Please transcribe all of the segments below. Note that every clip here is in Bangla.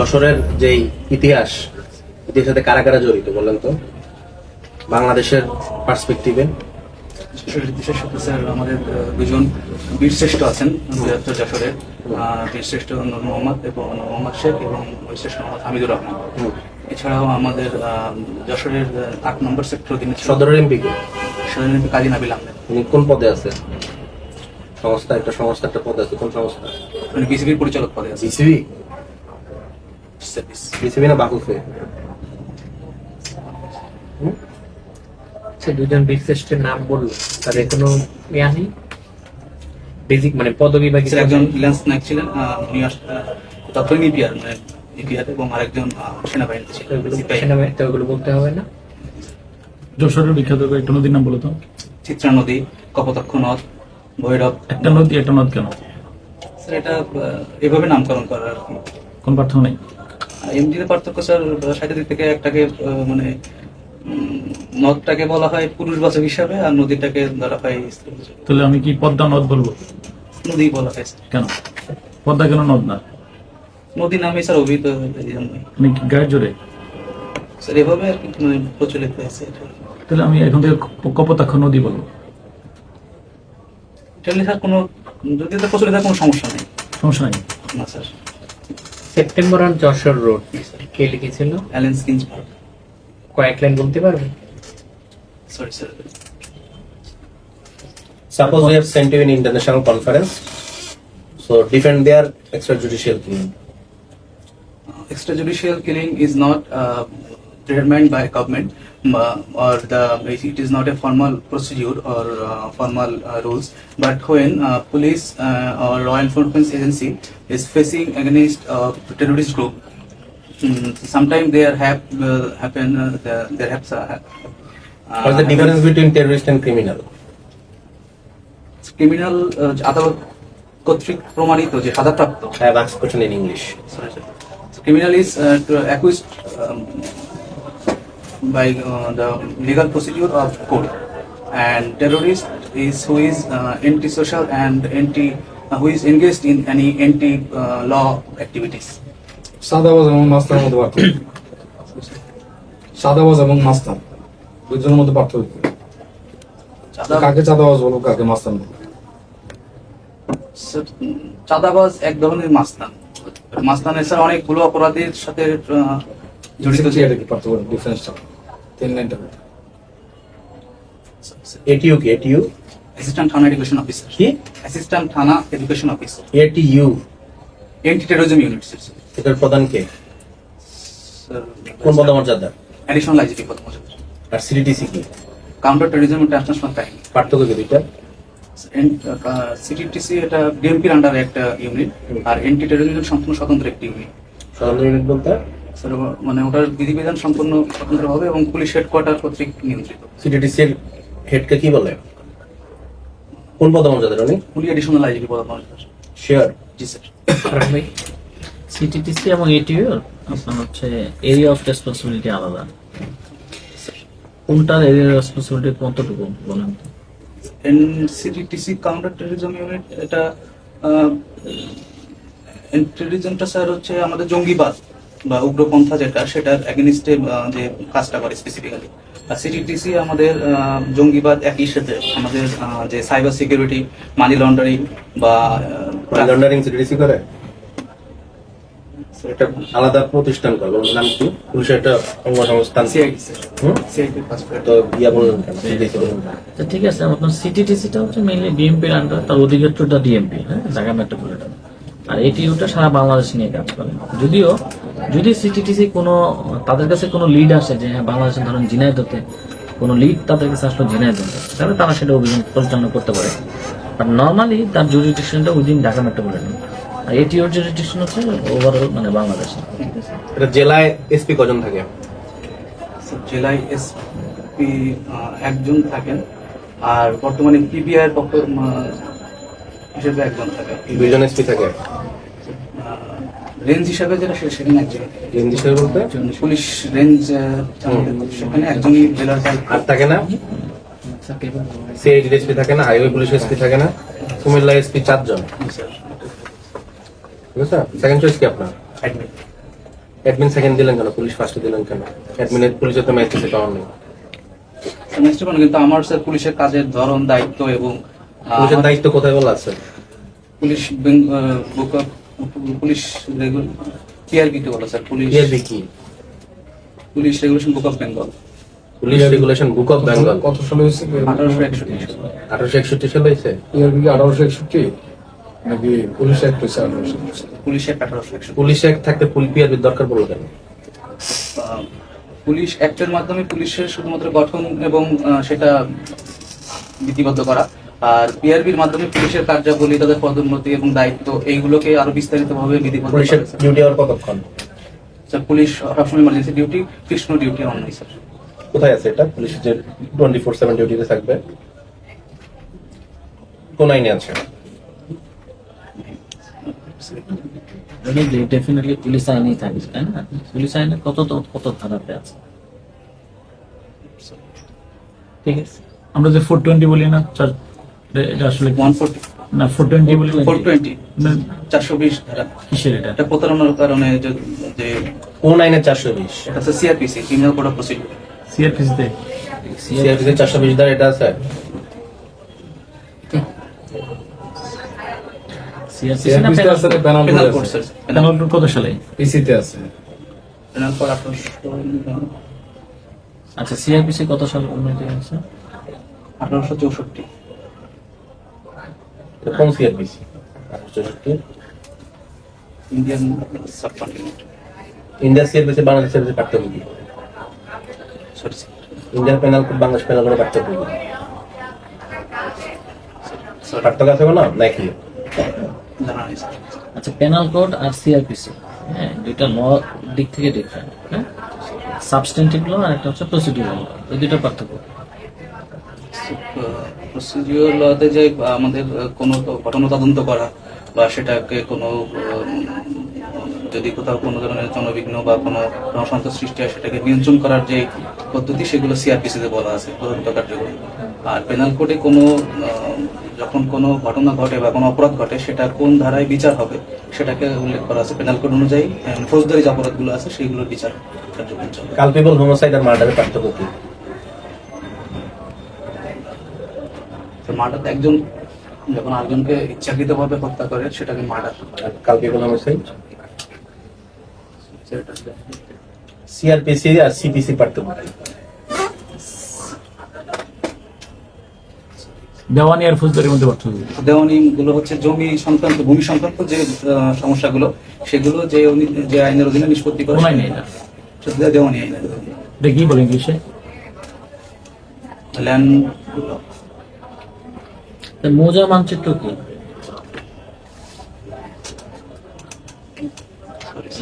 যশোরের যেই ইতিহাস ইতিহাসের সাথে কারা কারা জড়িত বলেন তো? বাংলাদেশের পার্সপেক্টিভে বিশেষ স্যার আমাদের দুজন বীরশ্রেষ্ঠ আছেন বৃহত্তর যশোরের বীরশ্রেষ্ঠ নূর মোহাম্মদ এবং মোহাম্মদ শেখ এবং বীরশ্রেষ্ঠ মোহাম্মদ হামিদুর রহমান। এছাড়াও আমাদের যশোরের আট নম্বর সেক্টর ছিল সদরের এমপি কে সাধারণত কাজী নাবিল আহমেদ। উনি কোন পদে আছে সংস্থা একটা সংস্থা একটা পদে আছে কোন সংস্থা? মানে বিসিবির পরিচালক পদে আছে বিসিবি? বিসিবি না বাকুফে সে দুজন বীরশ্রেষ্ঠের নাম বলল। তাদের কোনো ইয়া নেই? বেসিক মানে পদবি বা কিছু একজন রিলায়েন্স নায়ক ছিলেন উনি তৎকালীন ইপিআর মানে ইপিআর এবং আরেকজন সেনাবাহিনীতে ছিলেন সেনাবাহিনীতে ওগুলো বলতে হবে না। যশোরের বিখ্যাত একটা নদীর নাম বলো তো। চিত্রা নদী কপোতাক্ষ নদ ভৈরব। একটা নদী একটা নদ কেন? স্যার এটা এভাবে নামকরণ করা আর কি। কোন পার্থক্য নেই? এমডিতে পার্থক্য স্যার সাইডের দিক থেকে একটাকে মানে নদটাকে বলা হয় পুরুষবাচক হিসাবে আর নদীটাকে ধরা হয়। তাহলে আমি কি পদ্মা নদ বলব? নদী বলা হয় কেন? পদ্মা কেন নদ না? নদী নামে স্যার অভিহিত কি গায়ের জোরে? স্যার এভাবে আর কি মানে প্রচলিত হয়েছে তাহলে আমি এখন থেকে কপোতাক্ষ নদী বলব। এটা স্যার কোনো যদি প্রচলিত কোনো সমস্যা নেই। সমস্যা নেই। না স্যার। সেপ্টেম্বর আর যশোর রোড কে লিখেছিল অ্যালেন্স কিংসবার্গ কয়েক লাইন বলতে পারবে sorry sir Suppose we have sent you in international conference, so defend their extrajudicial claim. extrajudicial killing is not uh, determined by government uh, or the it is not a formal procedure or uh, formal uh, rules but when uh, police uh, or law enforcement agency is facing against a terrorist group mm, sometimes there have uh, happen uh, there, there have uh, What is the difference between terrorist and criminal? criminal আদালত কর্তৃক প্রমাণিত যে সাজাপ্রাপ্ত in English. sorry, sir. So criminal is uh, to- accused um, by uh, the legal procedure of court, and terrorist is who is uh, anti-social and anti uh, who is engaged in any anti-law activities. সাদাবাজ এবং মাস্তানের মধ্যে পার্থক্য। সাদাবাজ এবং মাস্তান দুজনের মধ্যে পার্থক্য। কাকে চাঁদাবাজ বলব কাকে মাস্তান বলব? চাঁদাবাজ এক ধরনের মাস্তান। মাস্তানের স্যার অনেকগুলো অপরাধের সাথে uh, জড়িত কি পার্থক্য ডিফারেন্সটা তিন লাইনটা ATU কি? ATU? Assistant thana education officer কি? Assistant thana education officer ATU anti terrorism unit sir এটার প্রধান কে? কোন পদমর্যাদা অ্যাডিশনাল আইজিপি পদ মজুদ আর সিডিটিসি কি? কাউন্টার টেরিজম ইন্টারন্যাশনাল ক্রাইম পার্থক্য কি দুইটা? সিটিটিসি এটা ডিএমপির আন্ডারে একটা ইউনিট আর এন্টি টেরোরিজম সম্পূর্ণ স্বতন্ত্র একটি ইউনিট স্বতন্ত্র ইউনিট বলতে? মানে ওটার বিধিবিধান সম্পূর্ণ স্বতন্ত্র হবে এবং পুলিশ হেডকোয়ার্টার কর্তৃক নিয়ন্ত্রিত। সিডিটিসি এর হেডকে কি বলে? কোন পদমর্যাদার উনি পুলিশ এডিশনাল আইজিপি পদ মজুদ শিওর জি স্যার ভাই সিটিটিসি এবং এটিও আপনার হচ্ছে এরিয়া অফ রেসপন্সিবিলিটি আলাদা। কোনটার এরিয়া রেসপন্সিবিলিটি কতটুকু বলেন? সিটিটিসি কাউন্টার টেরোরিজম ইউনিট এটা টেরোরিজমটা স্যার হচ্ছে আমাদের জঙ্গিবাদ। বা উগ্রপন্থা যেটা সেটার এগেনিস্টে যে কাজটা করে স্পেসিফিক্যালি আর সিটিটিসি আমাদের জঙ্গিবাদ একই সাথে। আমাদের যে সাইবার সিকিউরিটি মানি লন্ডারিং বা আহ, লন্ডারিং সিডিটিসি করে? এটা আলাদা প্রতিষ্ঠান করে বলুন নাম কি? পুলিশের একটা। তো ইয়া ঠিক আছে আপনার সিটিটিসিটা হচ্ছে মেইনলি বিএমপির আন্ডার তার অধিক্ষেত্রটা ডিএমপি হ্যাঁ? ঢাকা মেট্রোপলিটন আর এটিইউটা সারা বাংলাদেশ নিয়ে কাজ করে। যদিও যদি সিটিটিসি কোনো তাদের কাছে কোনো লিড আসে যে হ্যাঁ বাংলাদেশের ধরেন ঝিনাইদতে কোনো লিড তাদের কাছে আসলো ঝিনাইদতে তাহলে তারা সেটা অভিযান পরিচালনা করতে পারে। বাট নর্মালি তার জুরিডিকশনটা উইদিন ঢাকা মেট্রোপলিটন আর এটি এটিওর জুরিডিকশন হচ্ছে ওভারঅল মানে বাংলাদেশে। এটা জেলায় এসপি কজন থাকে? জেলায় এসপি একজন থাকেন। আর বর্তমানে পিবিআই পক্ষ আহ, হিসেবে একজন থাকেন দুইজন এসপি থাকে? রেঞ্জ হিসাবে যেটা সেখানে একজন হিন্দি হিসেবে বলতে? পুলিশ রেঞ্জ সেখানে একজনই জেলার আর থাকে না? সিআইডি এসপি থাকে না হাইওয়ে পুলিশ এসপি থাকে না। কুমিল্লা এসপি চারজন। স্যার ঠিক আছে সেকেন্ড চয়েস কি আপনার? অ্যাডমিন সেকেন্ড দিলেন কেন? পুলিশ ফার্স্টে দিলেন কেন? অ্যাডমিনের পুলিশের তো ম্যাজিস্ট্রেটে পাওয়ার নেই। কিন্তু আমার স্যার পুলিশের কাজের ধরন দায়িত্ব এবং পুলিশের দায়িত্ব কোথায় বলা আছে? পুলিশ বুক পুলিশ পিআরবি কে বলা স্যার পুলিশ। পিআরবি কি? Police regulation book of Bengal. Police regulation book of Bengal. কত সালে হয়েছে আঠারোশো একষট্টি আঠারোশো একষট্টি সালে হয়েছে? ইয়ার কি আঠারোশো একষট্টি? নাকি পুলিশ অ্যাক্ট হয়েছে আঠারোশো পুলিশ অ্যাক্ট আঠারোশো একষট্টি। পুলিশ অ্যাক্ট থাকতে ফুল পিআরবির দরকার পড়ল কেন? আহ, পুলিশ অ্যাক্টের মাধ্যমে পুলিশের শুধুমাত্র গঠন এবং আহ, সেটা বিধিবদ্ধ করা। আর পিআরবির মাধ্যমে পুলিশের কার্যাবলী তাদের পদোন্নতি এবং দায়িত্ব এইগুলোকে আরও বিস্তারিতভাবে বিধিবদ্ধ পুলিশের ডিউটি আর কতক্ষণ? স্যার পুলিশ সবসময় emergency duty Krishna duty on নাই স্যার। কোথায় আছে এটা? পুলিশের যে টোয়েন্টি ফোর সেভেন ডিউটিতে থাকবে। কোন আইনে আছে? ডেফিনেটলি পুলিশ আইনেই থাকবে তাই না? পুলিশ আইনে কত কত ধারাতে আছে? ঠিক আছে। আমরা যে ফোর টোয়েন্টি বলি না চার- এটা- এটা আসলে ওয়ান ফোর্টি না ফোর টোয়েন্টি বলি ফোর টোয়েন্টি চারশো বিশ ধারা। কিসের এটা? এটা প্রতারণার কারণে যে যে কোন আইনে চারশো বিশ। এটা হচ্ছে CrPC criminal code of procedure সিআরপিসিতে চারশো বিশ এটা আছে। কত সালে? পিসিতে আছে। পেনাল কোড আঠারোশো আচ্ছা সিআরপিসি কত সাল উন্নতি হয়েছে? আঠারোশো চৌষট্টি। এটা কোন সিআরপিসি চৌষট্টি Indian subcontinent India CrPC Bangladesh CrPC পার্থক্য কি? ইন্ডিয়ান বাংলাদেশ পার্থক্য কি? পার্থক্য আছে কোনো? নাকি? আচ্ছা পেনাল কোড আর সিআরপিসি হ্যাঁ দুইটা ল দিক থেকে ডিফারেন্ট হ্যাঁ? সাবস্টেন্টিভ ল আর একটা হচ্ছে প্রসিডিউরাল ল এই দুটো পার্থক্য। প্রসিডিওর লতে যে আমাদের কোনো ঘটনা তদন্ত করা বা সেটাকে কোনো যদি কোথাও কোনো ধরনের জনবিঘ্ন বা কোনো জনসন্তোষ সৃষ্টি হয়, সেটাকে নিয়ন্ত্রণ করার যে পদ্ধতি, সেগুলো সিআরপিসিতে বলা আছে, তদন্ত কার্যক্রম। আর পেনাল কোডে কোনো যখন কোনো ঘটনা ঘটে বা কোনো অপরাধ ঘটে, সেটা কোন ধারায় বিচার হবে, সেটাকে উল্লেখ করা আছে পেনাল কোড অনুযায়ী। ফৌজদারি যে অপরাধগুলো আছে সেইগুলোর বিচার কালপিবল হোমোসাইড আর মার্ডারের পার্থক্য কি? তো মার্ডার একজন যখন আরেকজনকে ইচ্ছাকৃতভাবে হত্যা করে সেটাকে মার্ডার হোমোসাইড সিআরপিসি আর সিপিসি পার্থক্য? দেওয়ানি আর ফৌজদারির মধ্যে পার্থক্য। দেওয়ানি গুলো হচ্ছে জমি সংক্রান্ত ভূমি সংক্রান্ত যে সমস্যাগুলো সেগুলো যে যে আইনের অধীনে নিষ্পত্তি করে আইনে এটা সেটা দেওয়ানি আইন এটা কি বলে ইংলিশে ল্যান্ড মৌজা মানচিত্র কি?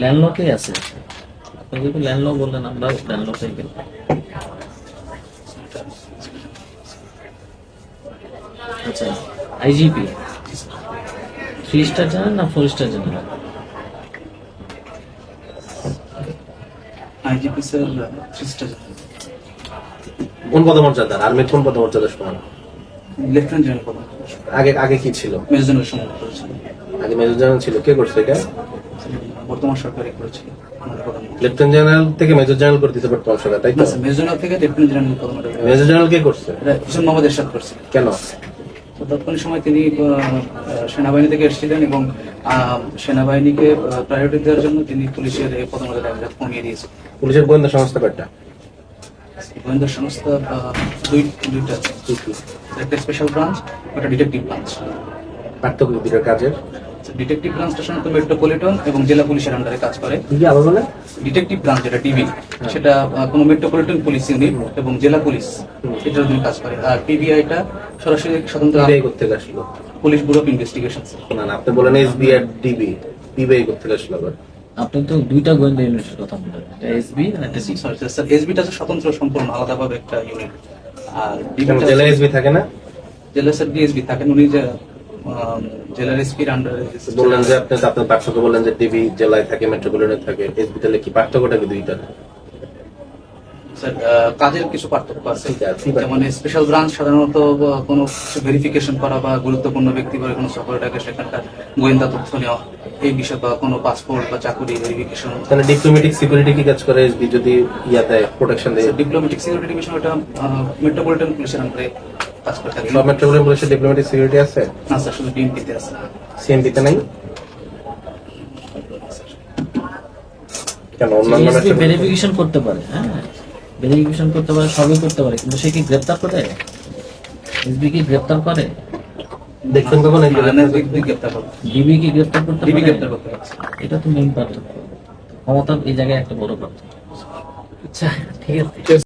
ল্যান্ডলকেই আছে। আপনি যদি ল্যান্ডল বললেন আমরা ল্যান্ডলকেই গেল আচ্ছা আইজিপি। থ্রি স্টার জেনারেল না four star general? IGP sir three star কোন পদমর্যাদার? আর্মির কোন পদমর্যাদার সমান? লেফটেন্যান্ট জেনারেল পদ আগে আগে কি ছিল? মেজর জেনারেল সময় করেছিল। আগে মেজর জেনারেল ছিল। কে করছে এটা? বর্তমান সরকারই করেছিল। লেফটেন্যান্ট জেনারেল থেকে মেজর জেনারেল করে দিতে বর্তমান সরকার তাই তো? মেজর জেনারেল থেকে লেফটেন্যান্ট জেনারেল পদ মেজর জেনারেল কে করছে? এটা হোসেন মোহাম্মদ এরশাদ করছিল। কেন? তো তৎকালীন সময় তিনি সেনাবাহিনী থেকে এসেছিলেন এবং সেনাবাহিনীকে প্রায়োরিটি দেওয়ার জন্য তিনি পুলিশের পদমর্যাদা কমিয়ে দিয়েছে। পুলিশের গোয়েন্দা সংস্থা কয়টা? গোয়েন্দা সংস্থা দুই দুইটা একটা স্পেশাল ব্রাঞ্চ একটা ডিটেকটিভ ব্রাঞ্চ পার্থক্য কি দুটোর কাজের ডিটেকটিভ ব্রাঞ্চটা সাধারণত মেট্রোপলিটন এবং জেলা পুলিশের আন্ডারে কাজ করে। ডিটেকটিভ ব্রাঞ্চ যেটা ডিবি সেটা আহ, কোনো মেট্রোপলিটন পুলিশ ইউনিট এবং জেলা পুলিশ এটার অধীনে কাজ করে। আর পিবিআইটা সরাসরি স্বতন্ত্র পিবিআই করতে আসলো পুলিশ ব্যুরো অফ ইনভেস্টিগেশন না না আপনি বলেন এসবি আর ডিবি পিবিআই করতে আসলো আবার। আপনি তো দুইটা গোয়েন্দা ইউনিটের কথা বললেন। একটা এসবি আর একটা স্যার এসবিটা তো স্বতন্ত্র সম্পূর্ণ আলাদাভাবে একটা ইউনিট আর জেলা এসবি থাকে না? জেলা স্যার ডিএসবি থাকেন উনি যে জেলার এসপির আন্ডারে বললেন যে আপনি আপনার পার্থক্য বললেন যে ডিবি জেলায় থাকে মেট্রোপলিটনে থাকে। এসবি তাহলে কি পার্থক্যটা কি দুইটা কাজের কিছু পার্থক্য আছে। যেমন স্পেশাল ব্রাঞ্চ সাধারণত বা কোনো ভেরিফিকেশন করা বা গুরুত্বপূর্ণ ব্যক্তি বা কোনো সফরটাকে সেখানকার গোয়েন্দা তথ্য নেওয়া এই বিষয়ে বা কোনো পাসপোর্ট বা চাকুরি ভেরিফিকেশন তাহলে ডিপ্লোমেটিক সিকিউরিটি কি কাজ করে এসবি যদি ইয়া দেয়? প্রোটেকশন দেয় ডিপ্লোমেটিক সিকিউরিটি বিষয় ওটা মেট্রোপলিটন পুলিশের আন্ডারে কাজ করে থাকে। সব মেট্রোপলিটন পুলিশের ডিপ্লোমেটিক সিকিউরিটি আছে? না স্যার শুধু ডিএমপিতে আছে। সিএমপিতে নাই? কেন অন্যান্য ভেরিফিকেশন করতে পারে হ্যাঁ। ভেরিফিকেশন করতে পারে সবই করতে পারে কিন্তু সে কি গ্রেপ্তার করে? এসবি কি গ্রেপ্তার করে? দেখছেন কখন ডিবি কি গ্রেপ্তার করতে ডিবি গ্রেপ্তার করতে এটা তো মেইন পার্থক্য ক্ষমতা এই জায়গায় একটা বড় পার্থক্য আচ্ছা ঠিক আছে।